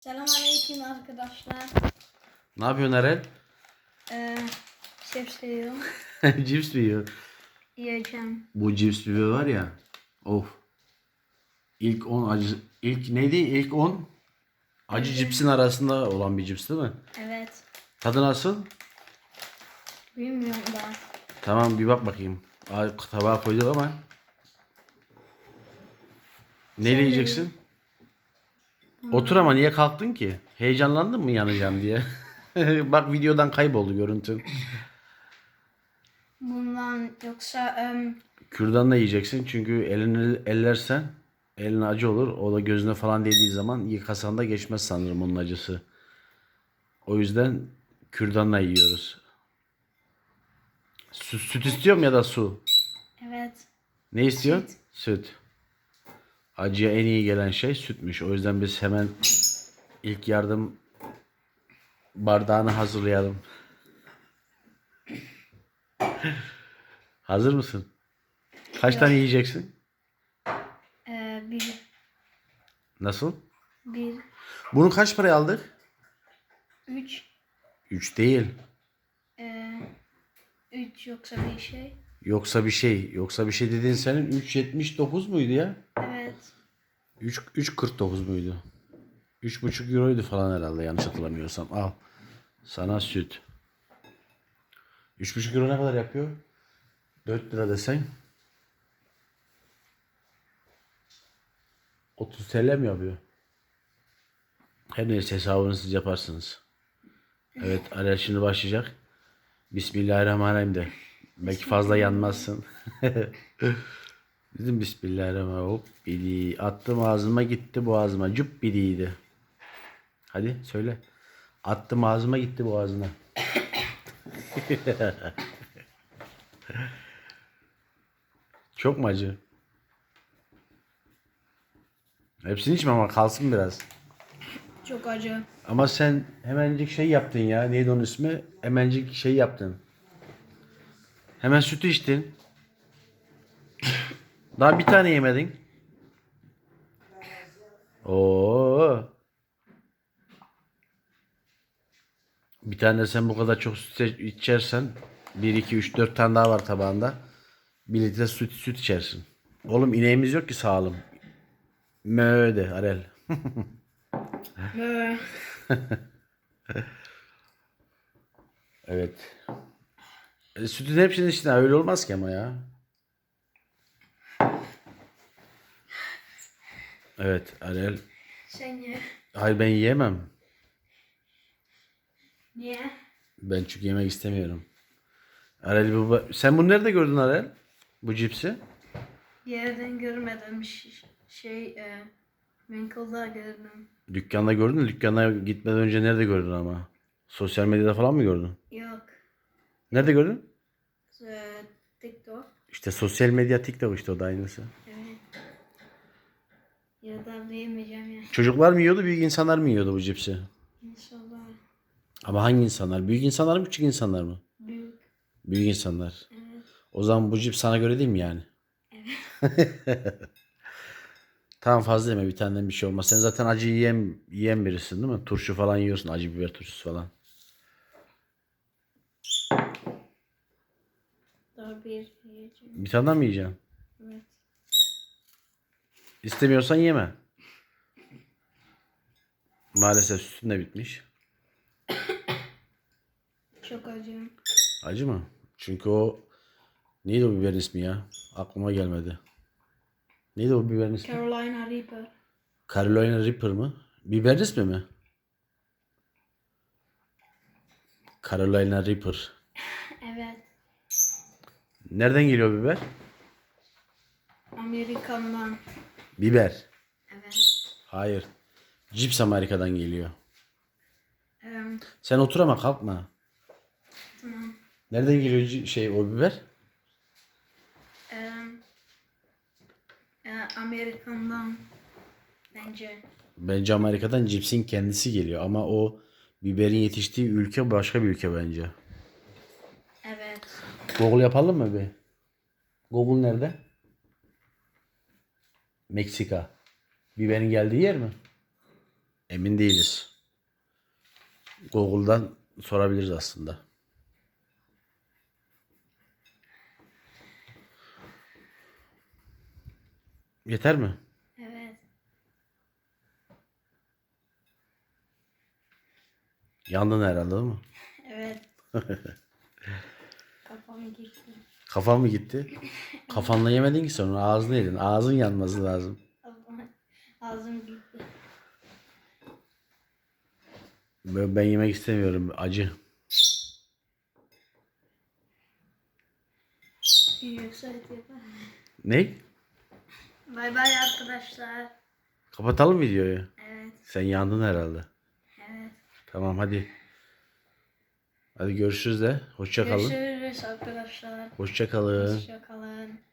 Selamünaleyküm arkadaşlar. Ne yapıyorsun Eren? Ee, cips yiyorum. cips mi yiyor? Yiyeceğim. Bu cips biber var ya. Of. İlk 10 acı ilk neydi? İlk 10 acı cipsin arasında olan bir cips değil mi? Evet. Tadı nasıl? Bilmiyorum daha. Tamam bir bak bakayım. Tabağa koyduk ama. Neyle yiyeceksin? Otur ama niye kalktın ki? Heyecanlandın mı yanacağım diye? bak videodan kayboldu görüntün. Bundan yoksa em, Kürdanla yiyeceksin çünkü elini ellersen elin acı olur. O da gözüne falan değdiği zaman yıkasan da geçmez sanırım onun acısı. O yüzden kürdanla yiyoruz. Süt, süt istiyorum ya da su. evet. Ne istiyorsun? Süt. Acıya en iyi gelen şey sütmüş. O yüzden biz hemen ilk yardım bardağını hazırlayalım. Hazır mısın? Kaç tane yiyeceksin? Ee, bir, Nasıl? bir, Bunu kaç paraya aldık? üç, 3 değil. ee, üç yoksa bir şey. Yoksa bir şey. Yoksa bir şey dediğin senin 3.79 muydu ya? Evet. 3 3.49 muydu? 3.5 euroydu falan herhalde yanlış hatırlamıyorsam. Al. Sana süt. 3.5 euro ne kadar yapıyor? 4 lira desen. 30 TL mi yapıyor? Her neyse hesabını siz yaparsınız. Evet Arel şimdi başlayacak. Bismillahirrahmanirrahim de. Belki fazla yanmazsın. Bizim Bismillahirrahmanirrahim. Hop bidi. Attım ağzıma gitti boğazıma. Cüp bidiydi. Hadi söyle. Attım ağzıma gitti boğazına. Çok mu acı? Hepsini içme ama kalsın biraz. Çok acı. Ama sen hemencik şey yaptın ya. Neydi onun ismi? Hemencik şey yaptın. Hemen sütü içtin. Daha bir tane yemedin. Oo. Bir tane sen bu kadar çok süt içersen 1 2 3 4 tane daha var tabağında. 1 litre süt süt içersin. Oğlum ineğimiz yok ki sağlam. Mö de Arel. Evet. E, sütün hepsinin içinde öyle olmaz ki ama ya. Evet Arel. sen ye. Hayır ben yiyemem. Niye? Ben çünkü yemek istemiyorum. Arel bu sen bunu nerede gördün Arel? Bu cipsi? Yerden görmedim. Şey, e, Winkle'da gördüm. Dükkanda gördün mü? Dükkana gitmeden önce nerede gördün ama? Sosyal medyada falan mı gördün? Yok. Nerede gördün? Ee, TikTok. İşte sosyal medya TikTok işte o da aynısı. Evet. Ya da büyümeyeceğim ya. Çocuklar mı yiyordu, büyük insanlar mı yiyordu bu cipsi? İnşallah. Ama hangi insanlar? Büyük insanlar mı, küçük insanlar mı? Büyük. Büyük insanlar. Evet. O zaman bu cips sana göre değil mi yani? tamam fazla yeme bir taneden bir şey olmaz. Sen zaten acı yiyen, yiyen birisin değil mi? Turşu falan yiyorsun. Acı biber turşusu falan. Daha bir yiyeceğim. Bir tane daha mı yiyeceksin? İstemiyorsan yeme. Maalesef sütün de bitmiş. Çok acı. Acı mı? Çünkü o neydi o biberin ismi ya? Aklıma gelmedi. Neydi o biberin ismi? Carolina Reaper. Carolina Reaper mı? Biber ismi mi? Carolina Reaper. Evet. Nereden geliyor biber? Amerikan'dan. Biber. Evet. Hayır. Cips Amerika'dan geliyor. Em, Sen otur ama kalkma. tamam. Nereden geliyor ci- şey o biber? Em, e, Amerikan'dan. Bence. Bence Amerika'dan cipsin kendisi geliyor ama o biberin yetiştiği ülke başka bir ülke bence. Evet. Google yapalım mı bir? Google nerede? Meksika. Biberin geldiği yer mi? Emin değiliz. Google'dan sorabiliriz aslında. Yeter mi? Evet. Yandın herhalde değil mi? Evet. Kafam gitti. Kafan mı gitti? Kafanla yemedin ki sonra ağzını yedin. Ağzın yanması lazım. Ağzım gitti. Ben, ben yemek istemiyorum. Acı. Ne? Bay bay arkadaşlar. Kapatalım videoyu. Evet. Sen yandın herhalde. Evet. Tamam hadi. Hadi görüşürüz de. Hoşça kalın. Görüşürüz arkadaşlar. Hoşça kalın. Hoşça kalın.